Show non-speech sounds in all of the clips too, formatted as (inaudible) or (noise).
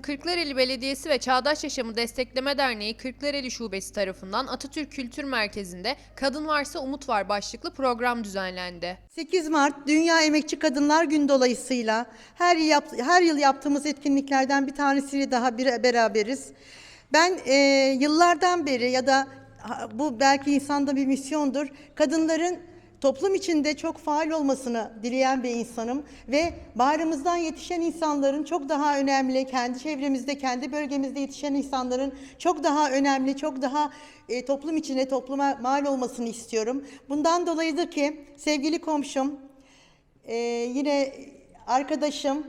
Kırklareli Belediyesi ve Çağdaş Yaşamı Destekleme Derneği Kırklareli Şubesi tarafından Atatürk Kültür Merkezi'nde Kadın Varsa Umut Var başlıklı program düzenlendi. 8 Mart Dünya Emekçi Kadınlar Günü dolayısıyla her yap- her yıl yaptığımız etkinliklerden bir tanesiyle daha bir beraberiz. Ben e, yıllardan beri ya da bu belki insanda bir misyondur. Kadınların toplum içinde çok faal olmasını dileyen bir insanım ve bağrımızdan yetişen insanların çok daha önemli, kendi çevremizde, kendi bölgemizde yetişen insanların çok daha önemli, çok daha e, toplum içine, topluma mal olmasını istiyorum. Bundan dolayıdır ki sevgili komşum, e, yine arkadaşım,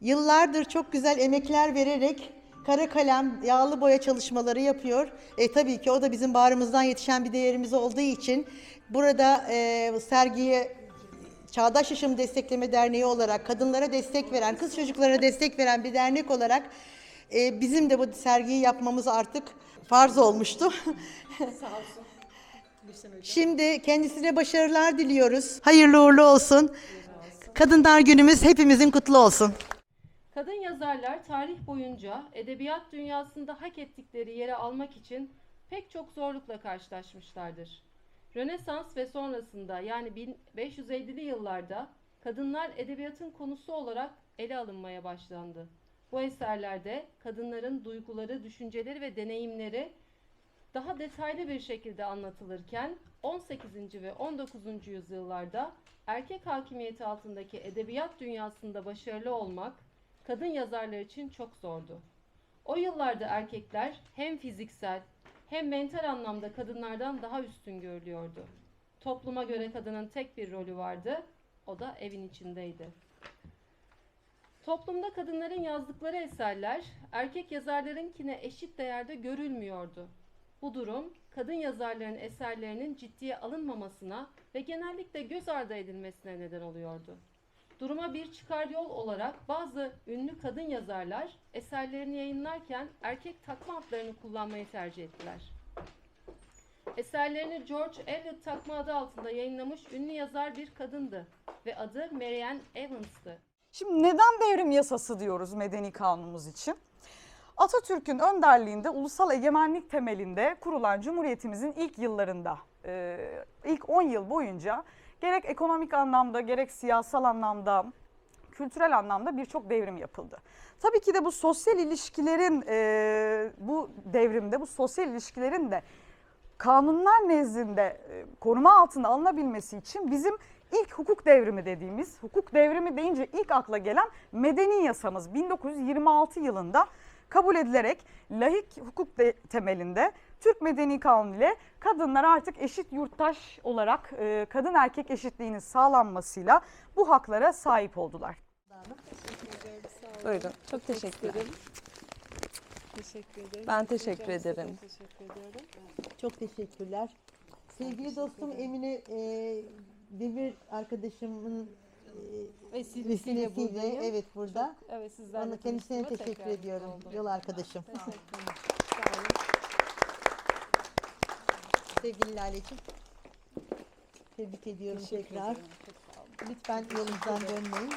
yıllardır çok güzel emekler vererek kara kalem, yağlı boya çalışmaları yapıyor. E, tabii ki o da bizim bağrımızdan yetişen bir değerimiz olduğu için burada e, sergiye Çağdaş Yaşam Destekleme Derneği olarak kadınlara destek veren, kız çocuklara destek veren bir dernek olarak e, bizim de bu sergiyi yapmamız artık farz olmuştu. (laughs) Şimdi kendisine başarılar diliyoruz. Hayırlı uğurlu olsun. Kadınlar Günümüz hepimizin kutlu olsun. Kadın yazarlar tarih boyunca edebiyat dünyasında hak ettikleri yere almak için pek çok zorlukla karşılaşmışlardır. Rönesans ve sonrasında yani 1550'li yıllarda kadınlar edebiyatın konusu olarak ele alınmaya başlandı. Bu eserlerde kadınların duyguları, düşünceleri ve deneyimleri daha detaylı bir şekilde anlatılırken 18. ve 19. yüzyıllarda erkek hakimiyeti altındaki edebiyat dünyasında başarılı olmak kadın yazarlar için çok zordu. O yıllarda erkekler hem fiziksel hem mental anlamda kadınlardan daha üstün görülüyordu. Topluma göre kadının tek bir rolü vardı, o da evin içindeydi. Toplumda kadınların yazdıkları eserler erkek yazarlarınkine eşit değerde görülmüyordu. Bu durum kadın yazarların eserlerinin ciddiye alınmamasına ve genellikle göz ardı edilmesine neden oluyordu. Duruma bir çıkar yol olarak bazı ünlü kadın yazarlar eserlerini yayınlarken erkek takma adlarını kullanmayı tercih ettiler. Eserlerini George Eliot takma adı altında yayınlamış ünlü yazar bir kadındı ve adı Marianne Evans'tı. Şimdi neden devrim yasası diyoruz medeni kanunumuz için? Atatürk'ün önderliğinde ulusal egemenlik temelinde kurulan Cumhuriyetimizin ilk yıllarında, ilk 10 yıl boyunca gerek ekonomik anlamda gerek siyasal anlamda, kültürel anlamda birçok devrim yapıldı. Tabii ki de bu sosyal ilişkilerin, e, bu devrimde bu sosyal ilişkilerin de kanunlar nezdinde e, koruma altına alınabilmesi için bizim ilk hukuk devrimi dediğimiz, hukuk devrimi deyince ilk akla gelen medeni yasamız 1926 yılında kabul edilerek lahik hukuk de- temelinde Türk Medeni Kanunu ile kadınlar artık eşit yurttaş olarak e, kadın erkek eşitliğinin sağlanmasıyla bu haklara sahip oldular. Buyurun. Çok teşekkürler. Teşekkür ederim. Ben teşekkür de ederim. Teşekkür ediyorum. Çok teşekkürler. Sevgili dostum Emine e, Demir arkadaşımın e, Vesilesiyle buradayım. evet burada. Evet sizlerle Ona kendisine teşekkür ediyorum. oldum. Yol arkadaşım. Teşekkürler. Sağ Sevgili Lale'ciğim. Tebrik ediyorum Teşekkür tekrar. ederim. Lütfen yolunuzdan dönmeyin.